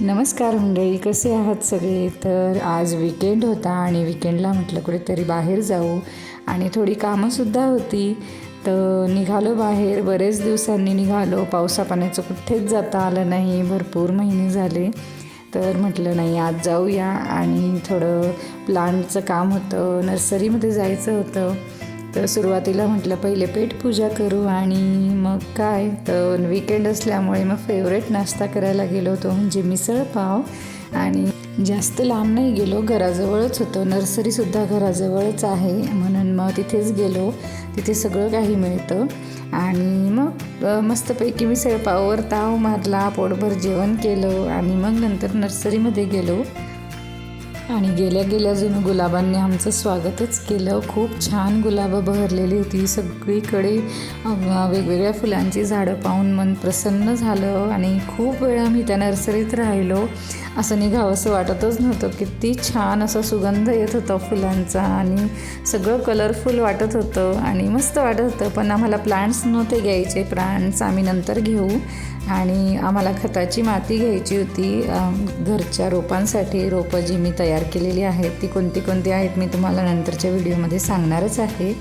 नमस्कार मंडळी कसे आहात सगळे? तर आज विकेंड होता आणि विकेंडला म्हटलं कुठेतरी बाहेर जाऊ. आणि थोडी कामंसुद्धा होती. तर निघालो बाहेर. बरेच दिवसांनी निघालो. पावसा पाण्याचं कुठेच जाता आलं नाही. भरपूर महिने झाले. तर म्हटलं नाही आज जाऊया. आणि थोडं प्लांटचं काम होतं. नर्सरीमध्ये जायचं होतं. तर सुरुवातीला म्हटलं पहिले पेटपूजा करू आणि मग काय? तर विकेंड असल्यामुळे मग फेवरेट नाश्ता करायला गेलो होतो म्हणजे मिसळ पाव. आणि जास्त लांब नाही गेलो घराजवळच होतं. नर्सरीसुद्धा घराजवळच आहे म्हणून मग तिथेच गेलो. तिथे सगळं काही मिळतं. आणि मग मस्तपैकी मिसळ पाववर ताव मारला पोटभर जेवण केलं आणि मग नंतर नर्सरीमध्ये गेलो. आणि गेल्या गेल्या जुनं गुलाबांनी आमचं स्वागतच केलं. खूप छान गुलाबं बहरलेली होती. सगळीकडे वेगवेगळ्या फुलांची झाडं पाहून मन प्रसन्न झालं आणि खूप वेळा आम्ही त्या नर्सरीत राहिलो. असं निघावं असं वाटतच नव्हतं. किती छान असा सुगंध येत होता फुलांचा आणि सगळं कलरफुल वाटत होतं आणि मस्त वाटत होतं. पण आम्हाला प्लांट्स नव्हते घ्यायचे. प्लांट्स आम्ही नंतर घेऊ. आणि आम्हाला खताची माती घ्यायची होती. घरच्या रोपांसाठी रोपं जी मी तयार केलेली आहेत ती कोणती कोणती आहेत मी तुम्हाला नंतरच्या व्हिडिओमध्ये सांगणारच आहे.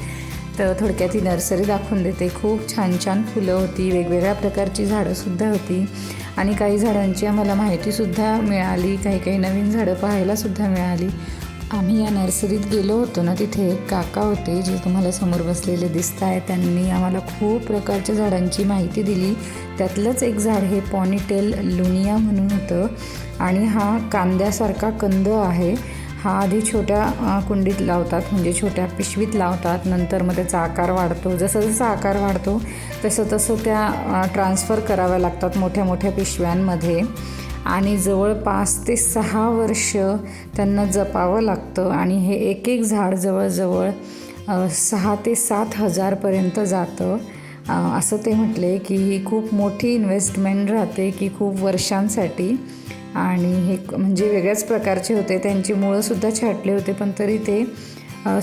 तर थोडक्यात ही नर्सरी दाखवून देते. खूप छान छान फुलं होती. वेगवेगळ्या प्रकारची झाडंसुद्धा होती. आणि काही झाडांची आम्हाला माहितीसुद्धा मिळाली काही काही नवीन झाडं पाहायलासुद्धा मिळाली. आम्ही या नर्सरीत गेलो होतो ना तिथे एक काका होते जे तुम्हाला समोर बसलेले दिसत आहे त्यांनी आम्हाला खूप प्रकारच्या झाडांची माहिती दिली. त्यातलंच एक झाड हे पॉनिटेल लुनिया म्हणून होतं. आणि हा कांद्यासारखा कंद आहे. हा आधी छोट्या कुंडीत लावतात म्हणजे छोट्या पिशवीत लावतात. नंतर मग त्याचा आकार वाढतो. जसं जसा आकार वाढतो तसं तसं त्या ट्रान्सफर कराव्या लागतात मोठ्या मोठ्या पिशव्यांमध्ये. आणि जवळपास ते सहा वर्ष त्यांना जपावं लागतं. आणि हे एक एक झाड जवळजवळ सहा ते सात हजारपर्यंत जातं. असं ते म्हटले की ही खूप मोठी इन्व्हेस्टमेंट राहते की खूप वर्षांसाठी. आणि हे क- म्हणजे वेगळ्याच प्रकारचे होते. त्यांची मुळंसुद्धा छाटले होते पण तरी ते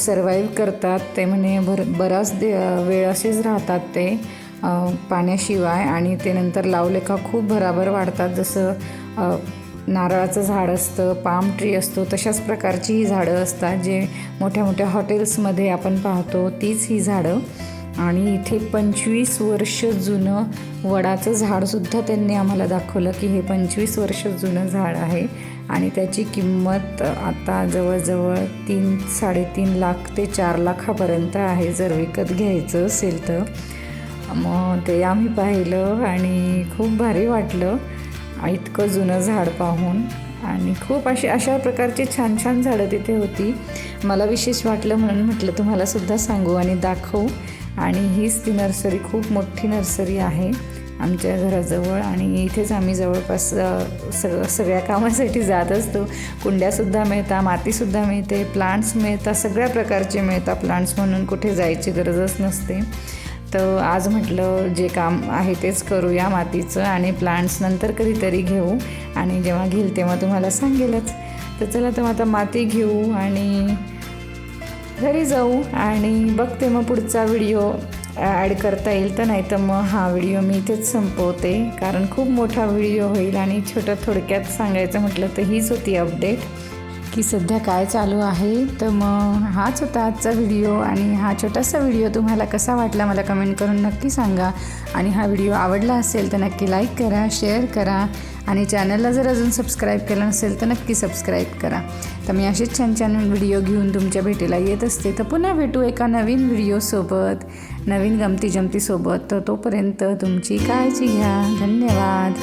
सर्वाईव्ह करतात. ते म्हणे भर बराच दे वेळ असेच राहतात ते पाण्याशिवाय आणि ते नंतर लावले का खूप भराभर वाढतात. जसं नारळाचं झाड असतं पाम ट्री असतो तशाच प्रकारची ही झाडं असतात. जे मोठ्या मोठ्या हॉटेल्समध्ये आपण पाहतो तीच ही झाडं आणि इथे पंचवीस वर्ष जुनं वडाचं झाडसुद्धा त्यांनी आम्हाला दाखवलं की हे पंचवीस वर्ष जुनं झाड आहे. आणि त्याची किंमत आता जवळजवळ तीन साडेतीन लाख ते चार लाखापर्यंत आहे जर विकत घ्यायचं असेल तर. मग ते आम्ही पाहिलं आणि खूप भारी वाटलं इतकं जुनं झाड पाहून. आणि खूप अशी अशा प्रकारची छान छान झाडं तिथे होती. मला विशेष वाटलं म्हणून म्हटलं तुम्हाला सुद्धा सांगू आणि दाखवू. आणि हीच ती नर्सरी खूप मोठी नर्सरी आहे आमच्या घराजवळ आणि इथेच आम्ही जवळपास सग सगळ्या कामासाठी जात असतो. कुंड्यासुद्धा मिळतात मातीसुद्धा मिळते प्लांट्स मिळतात सगळ्या प्रकारचे मिळतात प्लांट्स म्हणून कुठे जायची गरजच नसते. तर आज म्हटलं जे काम आहे तेच करूया मातीचं आणि प्लांट्स नंतर कधीतरी घेऊ आणि जेव्हा घेईल तेव्हा तुम्हाला सांगेलच. तर चला तर मग आता माती घेऊ आणि घरी जाऊ आणि बघते मग पुढचा व्हिडिओ ॲड करता येईल तर नाही तर मग हा व्हिडिओ मी इथेच संपवते. कारण खूप मोठा व्हिडिओ होईल आणि छोटं थोडक्यात सांगायचं म्हटलं तर हीच होती अपडेट. की सध्या काय चालू आहे. तर मग हाच होता आजचा व्हिडिओ आणि हा छोटासा व्हिडिओ तुम्हाला कसा वाटला मला कमेंट करून नक्की सांगा. आणि हा व्हिडिओ आवडला असेल तर नक्की लाईक करा शेअर करा आणि चॅनलला जर अजून सबस्क्राईब केलं नसेल तर नक्की सबस्क्राईब करा. तर मी असेच छान छान व्हिडिओ घेऊन तुमच्या भेटीला येत असते. तर पुन्हा भेटू एका नवीन व्हिडिओसोबत नवीन गमती जमतीसोबत तर तोपर्यंत तुमची काळजी घ्या. धन्यवाद.